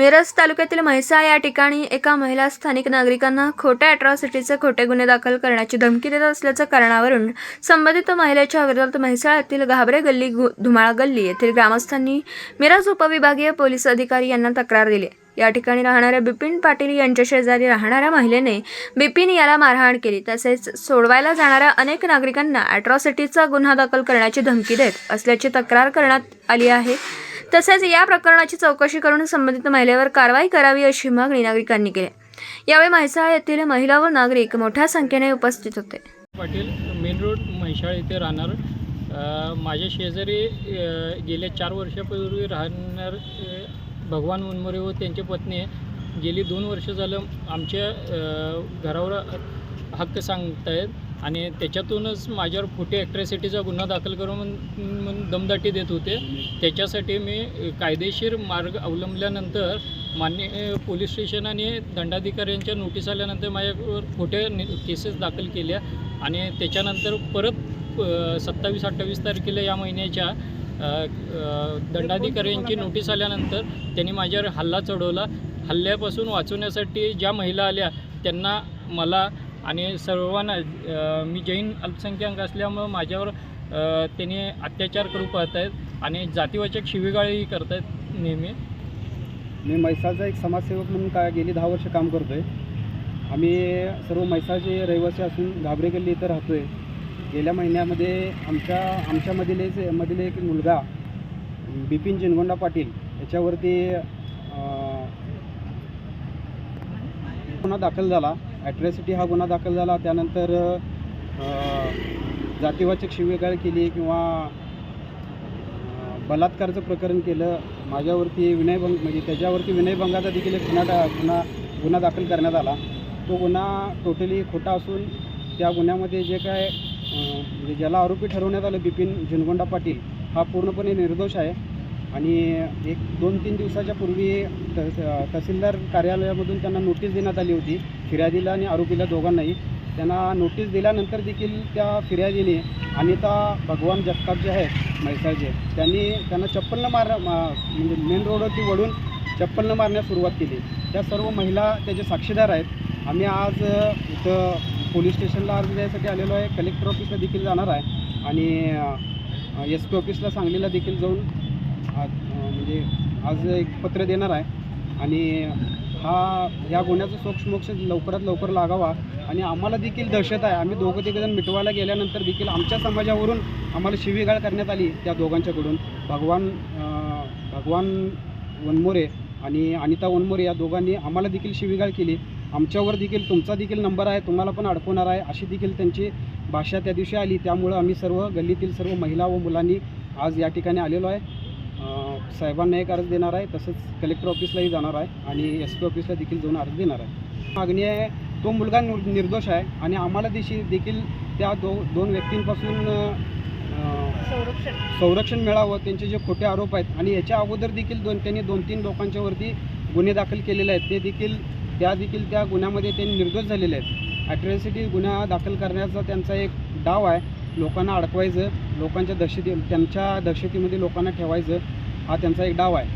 मिरज तालुक्यातील म्हैसाळ या ठिकाणी एका महिला स्थानिक नागरिकांना खोट्या अॅट्रॉसिटीचे खोटे गुन्हे दाखल करण्याची धमकी देत असल्याच्या कारणावरून संबंधित महिलेच्या विरोधात म्हैसाळ येथील घाबरे गल्ली गु- धुमाळ गल्ली येथील ग्रामस्थांनी मिरज उपविभागीय पोलीस अधिकारी यांना तक्रार दिली. या ठिकाणी राहणाऱ्या बिपिन पाटील यांच्या शेजारी राहणाऱ्या महिलेने बिपिन याला मारहाण केली. तसेच सोडवायला जाणाऱ्या अनेक नागरिकांना अॅट्रॉसिटीचा गुन्हा दाखल करण्याची धमकी देत असल्याची तक्रार करण्यात आली आहे. तसेच या प्रकरणाची चौकशी करून संबंधित महिलेवर कारवाई करावी अशी मागणी नागरिकांनी केली. यावेळी म्हैसाळ येथील महिला व नागरिक मोठ्या संख्येने उपस्थित होते. पाटील मेन रोड म्हैसाळ येथे राहणार. माझ्या शेजारी गेल्या चार वर्षापूर्वी राहणार भगवान मुनमोरे व त्यांची पत्नी गेली दोन वर्ष झालं आमच्या घरावर हक्क सांगतायत. आणि त्याच्यातूनच माझ्यावर खोटी ॲक्ट्रॅसिटीचा गुन्हा दाखल करून म्हणून दमदाटी देत होते. त्याच्यासाठी मी कायदेशीर मार्ग अवलंबल्यानंतर मान्य पोलीस स्टेशन आणि दंडाधिकाऱ्यांच्या नोटीस आल्यानंतर माझ्यावर खोट्या केसेस दाखल केल्या आणि त्याच्यानंतर परत सत्तावीस अठ्ठावीस तारखेला या महिन्याच्या दंडाधिकाऱ्यांची नोटीस आल्यानंतर त्यांनी माझ्यावर हल्ला चढवला. हल्ल्यापासून वाचवण्यासाठी ज्या महिला आल्या त्यांना मला आणि सर्वांना मी जैन अल्पसंख्याक असल्यामुळं माझ्यावर त्याने त्यांनी अत्याचार करू पाहत आहेत आणि जातीवाचक शिवीगाळीही करत आहेत नेहमी. मी म्हैसाळचा एक समाजसेवक म्हणून काय गेली दहा वर्ष काम करतो आहे आम्ही सर्व म्हैसाळचे रहिवासी असून घाबरे गल्ली इथं राहतो आहे गेल्या महिन्यामध्ये आमच्या आमच्यामधील मधील एक मुलगा बिपिन जिनगोंडा पाटील याच्यावरती गुन्हा दाखल झाला. ॲट्रॅसिटी हा गुन्हा दाखल झाला. त्यानंतर जातीवाचक शिवीगाळ केली किंवा बलात्काराचं बलात्कारचं प्रकरण केलं. माझ्यावरती विनयभंग म्हणजे त्याच्यावरती विनयभंगाचा देखील एक गुन्हा दा- गुन्हा गुन्हा दाखल करण्यात आला. तो गुन्हा टोटली खोटा असून त्या गुन्ह्यामध्ये जे काय म्हणजे ज्याला आरोपी ठरवण्यात आलं बिपिन झिनगोंडा पाटील हा पूर्णपणे निर्दोष आहे. आणि एक दोन तीन दिवसाच्या पूर्वी त तहसीलदार कार्यालयामधून त्यांना नोटीस देण्यात आली होती फिर्यादीला आणि आरोपीला दोघांनाही. त्यांना नोटीस दिल्यानंतर देखील त्या फिर्यादीने अनिता भगवान जगताप जे आहेत म्हैसाळचे त्यांनी त्यांना चप्पलनं मार म्हणजे मेन रोडवरती वळून चप्पलनं मारण्यास सुरुवात केली. त्या सर्व महिला त्याचे साक्षीदार आहेत. आम्ही आज इथं पोलीस स्टेशनला अर्ज द्यायसाठी आलेलो आहे. कलेक्टर ऑफिसला देखील जाणार आहे. आणि एस पी ऑफिसला सांगलीला देखील जाऊन आज म्हणजे आज एक पत्र देणार आहे. आणि हा ह्या गुन्ह्याचा सोक्षमोक्ष लवकरात लवकर लागावा. आणि आम्हाला देखील दहशत आहे. आम्ही दोघं तिघजण मिटवायला गेल्यानंतर देखील आमच्या समाजावरून आम्हाला शिवीगाळ करण्यात आली त्या दोघांच्याकडून. भगवान भगवान वनमोरे आणि अनिता वनमोरे या दोघांनी आम्हाला देखील शिवीगाळ केली. आमच्यावर देखील तुमचा देखील नंबर आहे. तुम्हाला पण अडकवणार आहे. अशी देखील त्यांची भाषा त्या दिवशी आली. त्यामुळं आम्ही सर्व गल्लीतील सर्व महिला व मुलांनी आज या ठिकाणी आलेलो आहे. साहेबांना एक अर्ज देणार आहे तसंच कलेक्टर ऑफिसलाही जाणार आहे आणि एस पी ऑफिसला देखील जाऊन अर्ज देणार आहे. मागणी आहे तो मुलगा निर- निर्दोष आहे आणि आम्हाला देशी देखील त्या दो दोन व्यक्तींपासून अ, संरक्षण. मिळावं त्यांचे जे खोटे आरोप आहेत आणि याच्या अगोदर देखील दोन त्यांनी दोन तीन लोकांच्यावरती गुन्हे दाखल केलेले आहेत. ते देखील त्या देखील त्या गुन्ह्यामध्ये ते निर्दोष झालेले आहेत. ॲट्रॅसिटी गुन्हा दाखल करण्याचा त्यांचा एक डाव आहे. लोकांना अडकवायचं लोकांच्या दहशती त्यांच्या दहशतीमध्ये लोकांना ठेवायचं. हा त्यांचा एक डाव आहे.